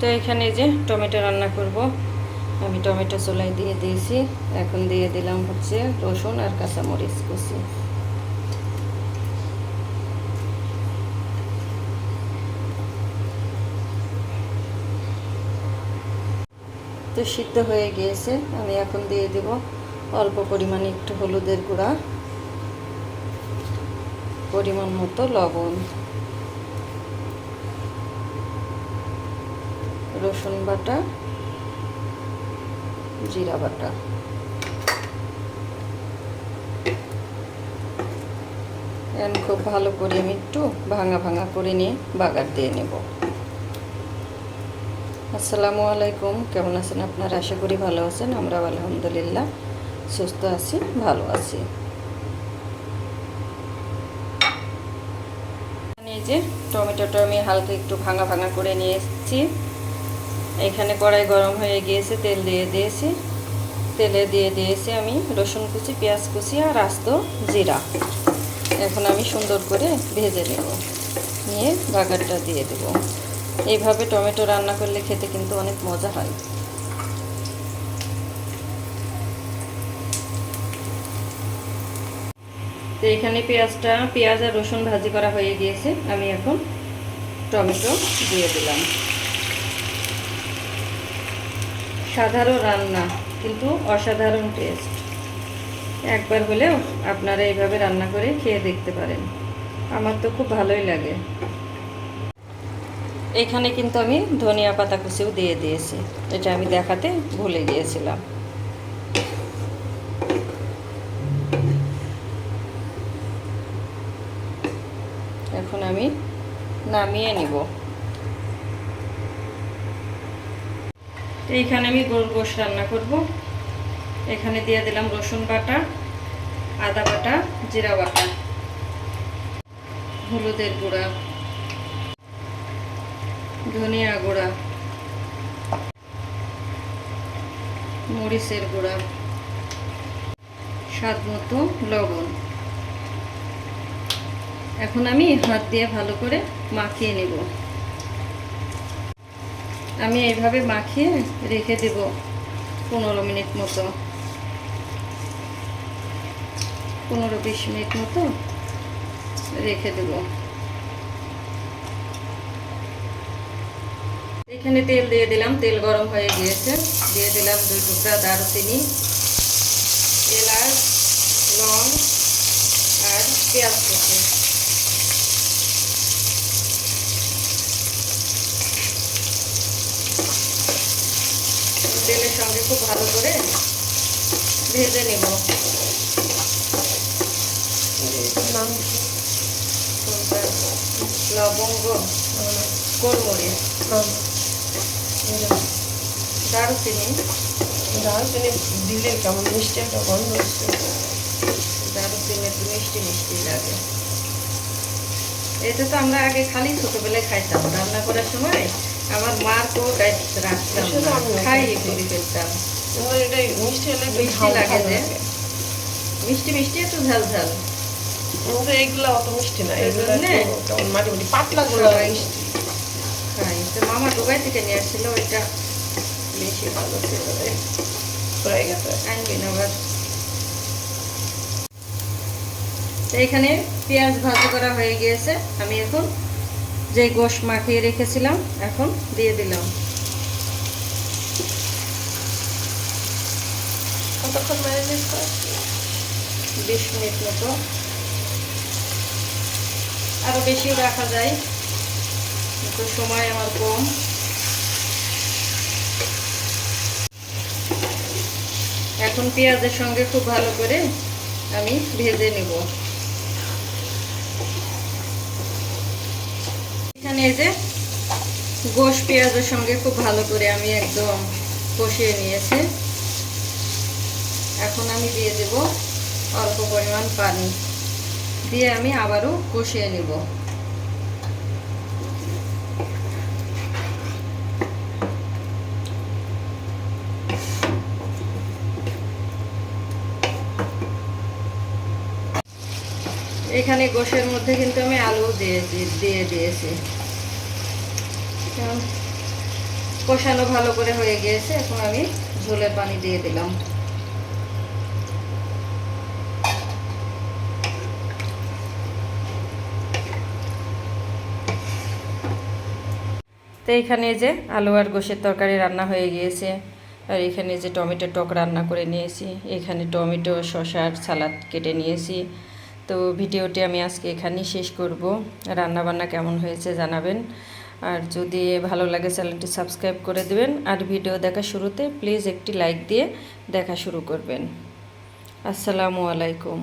তো এখানে যে টমেটো রান্না করব। আমি টমেটো চুলাই দিয়ে দিয়েছি। এখন দিয়ে দিলাম হচ্ছে রসুন আর কাঁচামরিচ কুচি। তো সিদ্ধ হয়ে গিয়েছে। আমি এখন দিয়ে দেব অল্প পরিমাণে একটু হলুদের গুঁড়া, পরিমাণ মতো লবণ। রসুন বাটা, জিরা বাটা। এখন খুব ভালো করে আমি একটু ভাঙা ভাঙা করে নিয়ে বাগার দিয়ে নেব। আসসালামু আলাইকুম, কেমন আছেন আপনারা? আশা করি ভালো আছেন, আমরাও আলহামদুলিল্লাহ সুস্থ আছি, ভালো আছি। এই যে টমেটোটা আমি হালকা একটু ভাঙা ভাঙা করে নিয়ে এসেছি। এখানে কড়াই গরম হয়ে গিয়েছে, তেল দিয়ে দিয়েছি। তেলে দিয়ে দিয়েছি আমি রসুন কুচি, পেঁয়াজ কুচি আর আস্ত জিরা। এখন আমি সুন্দর করে ভেজে নেব। নিয়ে বাগারটা দিয়ে দেব। এইভাবে টমেটো রান্না করলে খেতে কিন্তু অনেক মজা হয়। তো এখানে পেঁয়াজটা, পেঁয়াজ আর রসুন ভাজি করা হয়ে গিয়েছে। আমি এখন টমেটো দিয়ে দিলাম। সাধারণ রান্না, কিন্তু অসাধারণ টেস্ট একবার হলেও আপনারা এইভাবে রান্না করে খেয়ে দেখতে পারেন। আমার তো খুব ভালোই লাগে। এখানে কিন্তু আমি ধনিয়া পাতা কুচিও দিয়ে দিয়েছি। এটা আমি দেখাতে ভুলে গিয়েছিলাম। এখন আমি নামিয়ে নিব। এইখানে আমি গোল গোশ রান্না করব। এখানে দিয়ে দিলাম রসুন বাটা, আদা বাটা, জিরা বাটা, হলুদের গুঁড়া, ধনিয়া গুঁড়া, মরিচের গুঁড়া, স্বাদ মতো লবণ। এখন আমি হাত দিয়ে ভালো করে মাখিয়ে নেব। আমি এইভাবে মাখিয়ে রেখে দেব পনেরো মিনিট মতো। পনেরো বিশ মিনিট মতো রেখে দেব। এখানে তেল দিয়ে দিলাম, তেল গরম হয়ে গিয়েছে। দিয়ে দিলাম দুই টুকরা দারুচিনি, এলাচ, লং, আর পেঁয়াজ কুচি। তেলের সঙ্গে খুব ভালো করে ভেজে নেব। লবঙ্গ গোলমরিচ দারুচিনি। দারুচিনি দিলে কেমন মিষ্টি একটা গন্ধ হচ্ছে দারুচিনি একটু মিষ্টি মিষ্টি লাগে। এটা তো আমরা আগে খালি ছোটবেলায় খাইতাম। রান্না করার সময় আমার মার কো রাখতাম। করে ফেলতাম মিষ্টি হলে মিষ্টি লাগে যে। মিষ্টি মিষ্টি একটু ঝাল ঝাল। কিন্তু এইগুলো অত মিষ্টি না এগুলো জন্যে? একটু কেমন মাটি মাটি পাতলা গুলো মিষ্টি। খাই। তো মামা দুবাই থেকে নিয়ে আসছিল ওইটা বেশি ভালো ছিল হয়ে গেছে। আনবি না আবার। তো এখানে পেঁয়াজ ভাজি করা হয়ে গিয়েছে। আমি এখন যে গোশ মাখিয়ে রেখেছিলাম এখন দিয়ে দিলাম। কতক্ষণ ম্যারিনেট বিশ মিনিট মতো। আরও বেশিও রাখা যায়। কিন্তু সময় আমার কম। এখন পেঁয়াজের সঙ্গে খুব ভালো করে আমি ভেজে নেব। এখানে এই যে গোশ পেঁয়াজের সঙ্গে খুব ভালো করে আমি একদম কষিয়ে নিয়েছি। এখন আমি দিয়ে দেব অল্প পরিমাণ পানি। দিয়ে আমি আবারও কষিয়ে নেব। এখানে গোশের মধ্যে কিন্তু আমি আলু দিয়ে দিয়ে দিয়েছি। কষানো ভালো করে হয়ে গিয়েছে, এখন আমি ঝোলের পানি দিয়ে দিলাম। তো এখানে যে আলু আর গোশের তরকারি রান্না হয়ে গিয়েছে, আর এখানে যে টমেটো টক রান্না করে নিয়েছি, এখানে টমেটো শসার সালাদ কেটে নিয়েছি। তো ভিডিওটি আমি আজকে এখানেই শেষ করব। রান্না বান্না কেমন হয়েছে জানাবেন। আর যদি ভালো লাগে চ্যানেলটি সাবস্ক্রাইব করে দেবেন। আর ভিডিও দেখা শুরুতে প্লিজ একটি লাইক দিয়ে দেখা শুরু করবেন। আসসালামু আলাইকুম।